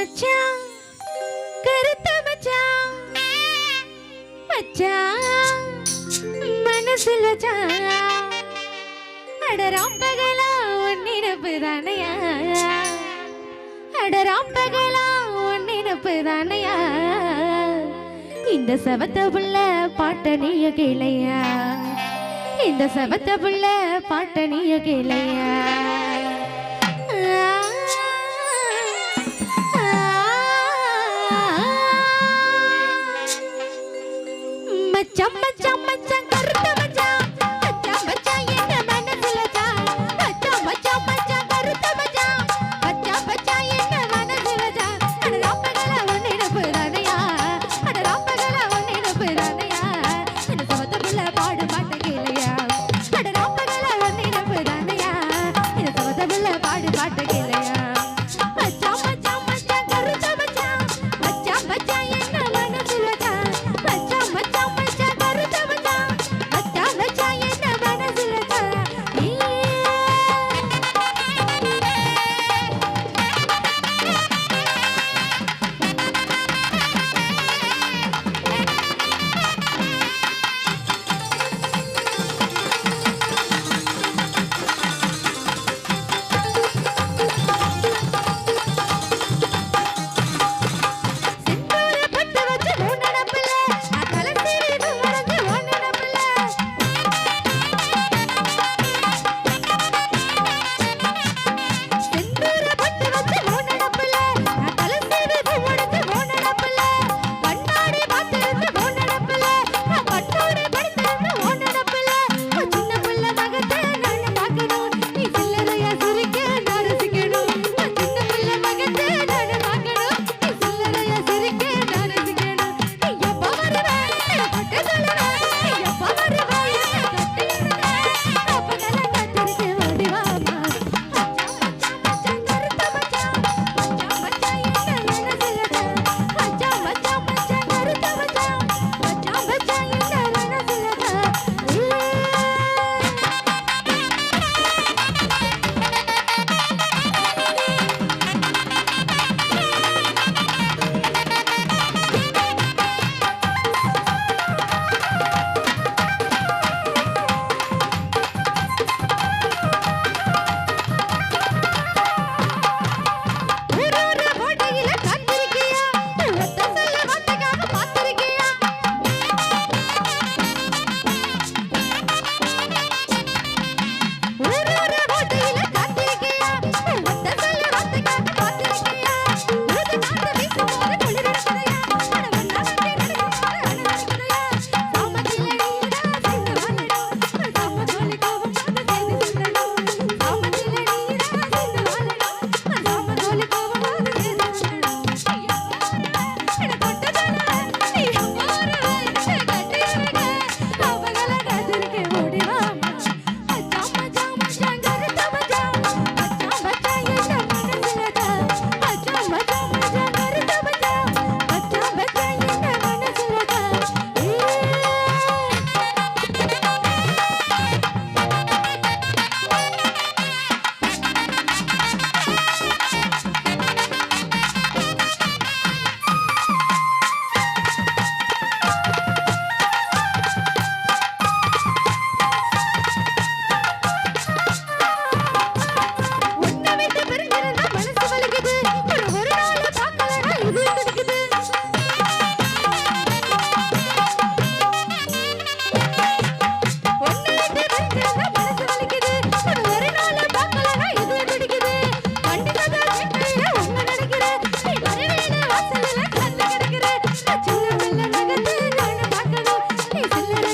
மச்சான் கருத்த மச்சான் மச்சான் மனசுல அடராம் பகலா உன் நினப்பு தானையா? அடராம் பகலா உன் நினப்பு தானையா? இந்த செவத்த புள்ள பாட்ட நீய கேளையா? இந்த செவத்த புள்ள பாட்ட நீய கேளையா? 加班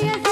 Yeah.